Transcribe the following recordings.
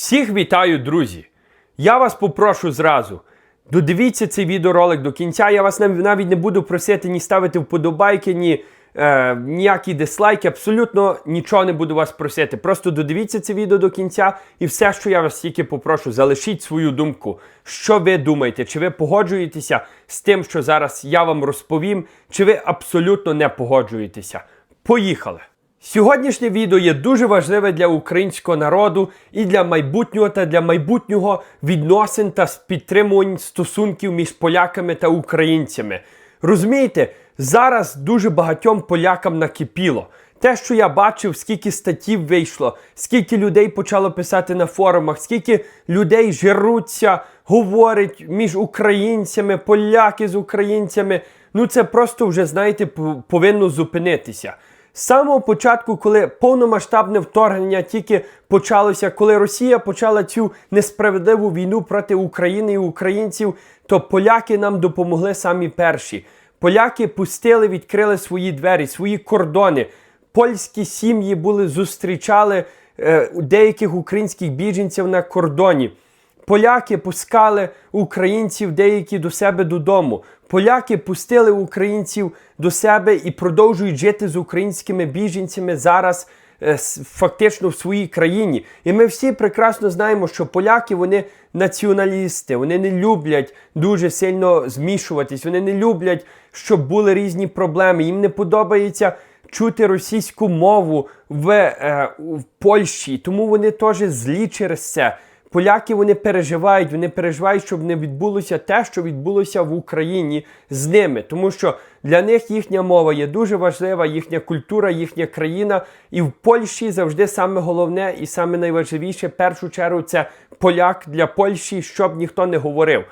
Всіх вітаю, друзі! Я вас попрошу зразу. Додивіться цей відеоролик до кінця. Я вас навіть не буду просити ні ставити вподобайки, ні е, ніякі дизлайки. Абсолютно нічого не буду вас просити. Просто додивіться це відео до кінця, і все, що я вас тільки попрошу, залишіть свою думку. Що ви думаєте? Чи ви погоджуєтеся з тим, що зараз я вам розповім, чи ви абсолютно не погоджуєтеся? Поїхали! Сьогоднішнє відео є дуже важливе для українського народу і для майбутнього та для майбутнього відносин та підтримувань стосунків між поляками та українцями. Розумієте, зараз дуже багатьом полякам накипіло. Те, що я бачив, скільки статтів вийшло, скільки людей почало писати на форумах, скільки людей жируться, говорять між українцями, поляки з українцями. Ну це просто вже, знаєте, повинно зупинитися. З самого початку, коли повномасштабне вторгнення тільки почалося, коли Росія почала цю несправедливу війну проти України і українців, то поляки нам допомогли самі перші. Поляки пустили, відкрили свої двері, свої кордони. Польські сім'ї були зустрічали е, деяких українських біженців на кордоні. Поляки пускали українців деякі до себе додому. Поляки пустили українців до себе і продовжують жити з українськими біженцями зараз е, фактично в своїй країні. І ми всі прекрасно знаємо, що поляки вони націоналісти, вони не люблять дуже сильно змішуватись, вони не люблять, щоб були різні проблеми. Їм не подобається чути російську мову в, е, в Польщі, тому вони теж злі через це. Поляки вони переживають, вони переживають, щоб не відбулося те, що відбулося в Україні з ними, тому що для них їхня мова є дуже важлива, їхня культура, їхня країна. І в Польщі завжди саме головне і саме найважливіше, в першу чергу, це поляк для Польщі, щоб ніхто не говорив.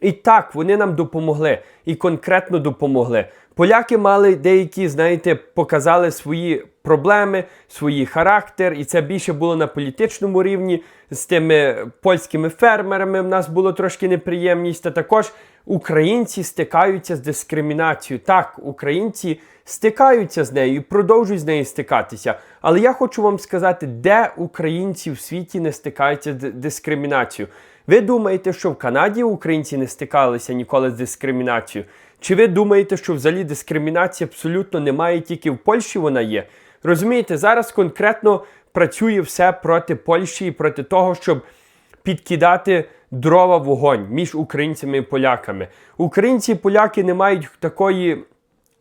І так, вони нам допомогли і конкретно допомогли. Поляки мали деякі, знаєте, показали свої проблеми, свій характер, і це більше було на політичному рівні з тими польськими фермерами. В нас було трошки неприємність. Та також українці стикаються з дискримінацією. Так, українці стикаються з нею і продовжують з нею стикатися. Але я хочу вам сказати, де українці в світі не стикаються з дискримінацією. Ви думаєте, що в Канаді українці не стикалися ніколи з дискримінацією? Чи ви думаєте, що взагалі дискримінації абсолютно немає, тільки в Польщі вона є? Розумієте, зараз конкретно працює все проти Польщі і проти того, щоб підкидати дрова вогонь між українцями і поляками. Українці і поляки не мають такої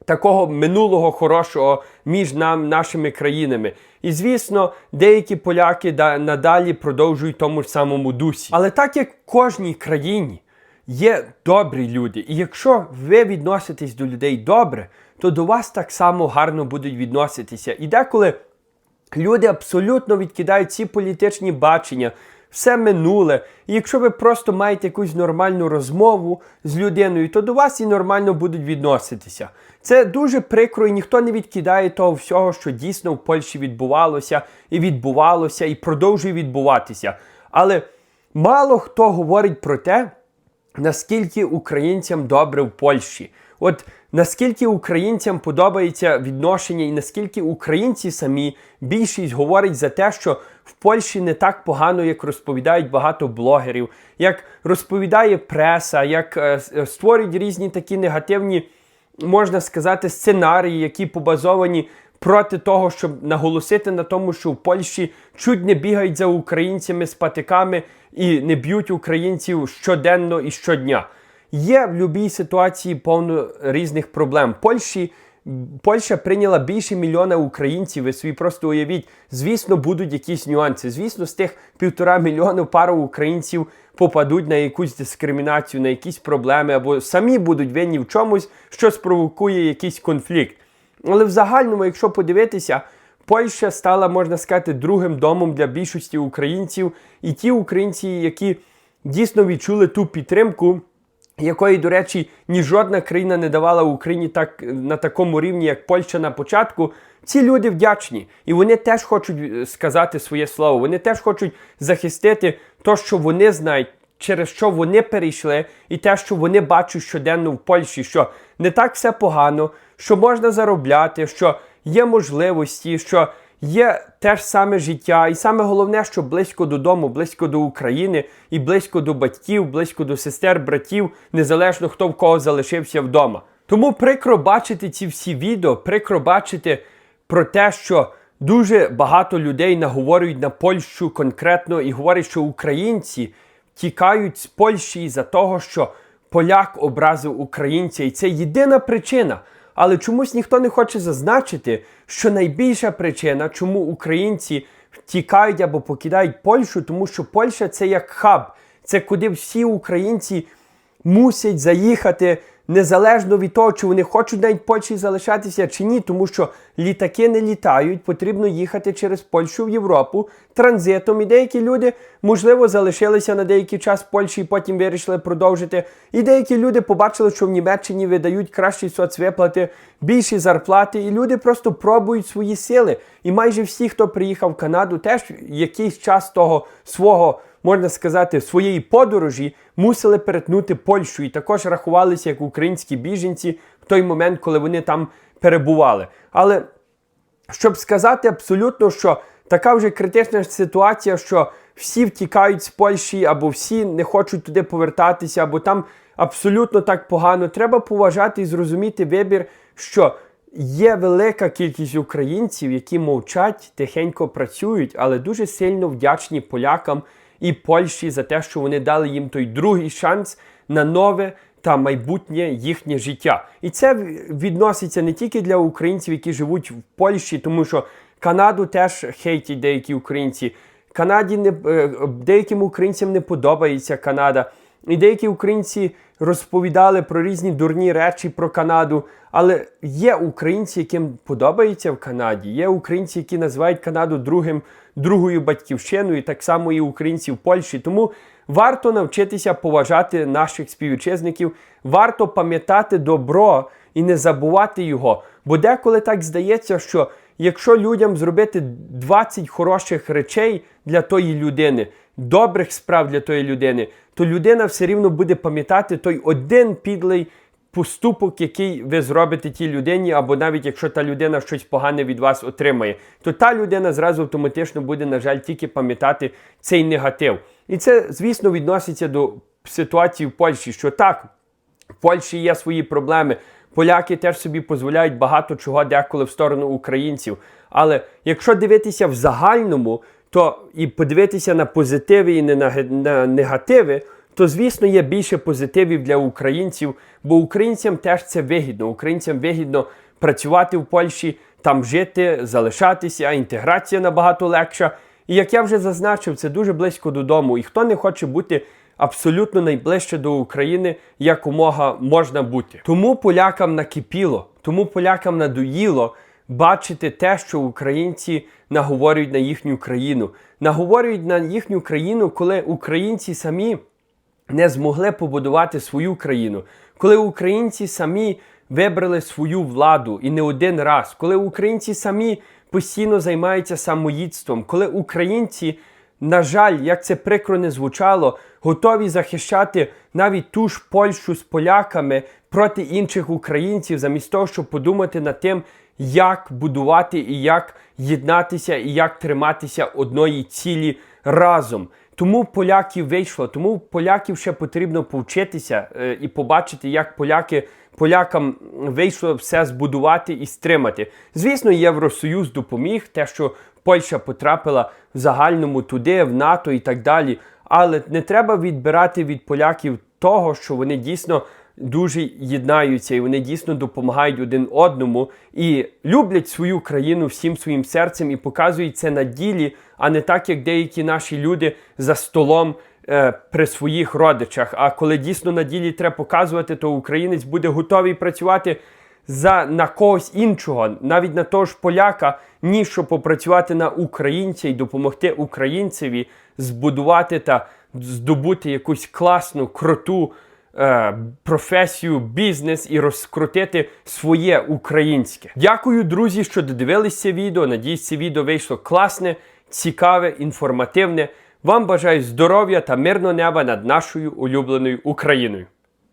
такого минулого хорошого між нам, нашими країнами. І звісно, деякі поляки надалі продовжують тому ж самому дусі. Але так як в кожній країні є добрі люди, і якщо ви відноситесь до людей добре, то до вас так само гарно будуть відноситися. І деколи Люди абсолютно відкидають ці політичні бачення, все минуле. І якщо ви просто маєте якусь нормальну розмову з людиною, то до вас і нормально будуть відноситися. Це дуже прикро, і ніхто не відкидає того всього, що дійсно в Польщі відбувалося, і відбувалося, і продовжує відбуватися. Але мало хто говорить про те, наскільки українцям добре в Польщі. От наскільки українцям подобається відношення, і наскільки українці самі більшість говорить за те, що в Польщі не так погано, як розповідають багато блогерів, як розповідає преса, як е, е, створюють різні такі негативні, можна сказати, сценарії, які побазовані проти того, щоб наголосити на тому, що в Польщі чуть не бігають за українцями з патиками і не б'ють українців щоденно і щодня. Є в будь-якій ситуації повно різних проблем. Польщі, Польща прийняла більше мільйона українців. Ви собі просто уявіть, звісно, будуть якісь нюанси. Звісно, з тих півтора мільйона пару українців попадуть на якусь дискримінацію, на якісь проблеми, або самі будуть винні в чомусь, що спровокує якийсь конфлікт. Але в загальному, якщо подивитися, Польща стала, можна сказати, другим домом для більшості українців, і ті українці, які дійсно відчули ту підтримку, якої, до речі, ні жодна країна не давала Україні так на такому рівні, як Польща на початку. Ці люди вдячні, і вони теж хочуть е, сказати своє слово. Вони теж хочуть захистити те, що вони знають, через що вони перейшли, і те, що вони бачать щоденно в Польщі, що не так все погано, що можна заробляти, що є можливості, що є те ж саме життя, і саме головне, що близько додому, близько до України, і близько до батьків, близько до сестер, братів, незалежно хто в кого залишився вдома. Тому прикро бачити ці всі відео, прикро бачити про те, що дуже багато людей наговорюють на Польщу конкретно і говорять, що українці тікають з Польщі за того, що поляк образив українця, і це єдина причина. Але чомусь ніхто не хоче зазначити, що найбільша причина, чому українці втікають або покидають Польщу, тому що Польща це як хаб, це куди всі українці мусять заїхати незалежно від того, чи вони хочуть навіть Польщі залишатися чи ні, тому що літаки не літають, потрібно їхати через Польщу в Європу транзитом. І деякі люди, можливо, залишилися на деякий час в Польщі і потім вирішили продовжити. І деякі люди побачили, що в Німеччині видають кращі соцвиплати, більші зарплати, і люди просто пробують свої сили. І майже всі, хто приїхав в Канаду, теж якийсь час того свого можна сказати, своєї подорожі мусили перетнути Польщу і також рахувалися як українські біженці в той момент, коли вони там перебували. Але щоб сказати абсолютно, що така вже критична ситуація, що всі втікають з Польщі, або всі не хочуть туди повертатися, або там абсолютно так погано, треба поважати і зрозуміти вибір, що. Є велика кількість українців, які мовчать, тихенько працюють, але дуже сильно вдячні полякам, і Польщі за те, що вони дали їм той другий шанс на нове та майбутнє їхнє життя. І це відноситься не тільки для українців, які живуть в Польщі, тому що Канаду теж хейтять деякі українці. Канаді не е, деяким українцям не подобається Канада. І деякі українці розповідали про різні дурні речі про Канаду. Але є українці, яким подобається в Канаді. Є українці, які називають Канаду другим, другою батьківщиною, так само і українці в Польщі. Тому варто навчитися поважати наших співвітчизників, варто пам'ятати добро і не забувати його. Бо деколи так здається, що якщо людям зробити 20 хороших речей для тої людини, добрих справ для тої людини, то людина все рівно буде пам'ятати той один підлий поступок, який ви зробите тій людині, або навіть якщо та людина щось погане від вас отримає, то та людина зразу автоматично буде, на жаль, тільки пам'ятати цей негатив. І це, звісно, відноситься до ситуації в Польщі, що так, в Польщі є свої проблеми. Поляки теж собі дозволяють багато чого деколи в сторону українців. Але якщо дивитися в загальному, то і подивитися на позитиви і не на, негативи, то звісно є більше позитивів для українців, бо українцям теж це вигідно. Українцям вигідно працювати в Польщі, там жити, залишатися, інтеграція набагато легша. І як я вже зазначив, це дуже близько додому. І хто не хоче бути абсолютно найближче до України, якомога можна бути. Тому полякам накипіло, тому полякам надоїло бачити те, що українці наговорюють на їхню країну. Наговорюють на їхню країну, коли українці самі не змогли побудувати свою країну, коли українці самі вибрали свою владу і не один раз, коли українці самі постійно займаються самоїдством, коли українці, на жаль, як це прикро не звучало, готові захищати навіть ту ж Польщу з поляками проти інших українців, замість того, щоб подумати над тим, як будувати і як єднатися, і як триматися одної цілі разом. Тому поляків вийшло, тому поляків ще потрібно повчитися е, і побачити, як поляки полякам вийшло все збудувати і стримати. Звісно, Євросоюз допоміг, те, що Польща потрапила в загальному туди, в НАТО і так далі. Але не треба відбирати від поляків того, що вони дійсно дуже єднаються і вони дійсно допомагають один одному і люблять свою країну всім своїм серцем і показують це на ділі, а не так, як деякі наші люди за столом. Е, при своїх родичах, а коли дійсно на ділі треба показувати, то українець буде готовий працювати за на когось іншого, навіть на того ж поляка, ніж щоб попрацювати на українця і допомогти українцеві збудувати та здобути якусь класну, круту е, професію, бізнес і розкрутити своє українське. Дякую, друзі, що додивилися відео. Надіюсь, це відео вийшло класне, цікаве, інформативне. Вам бажаю здоров'я та мирного неба над нашою улюбленою Україною.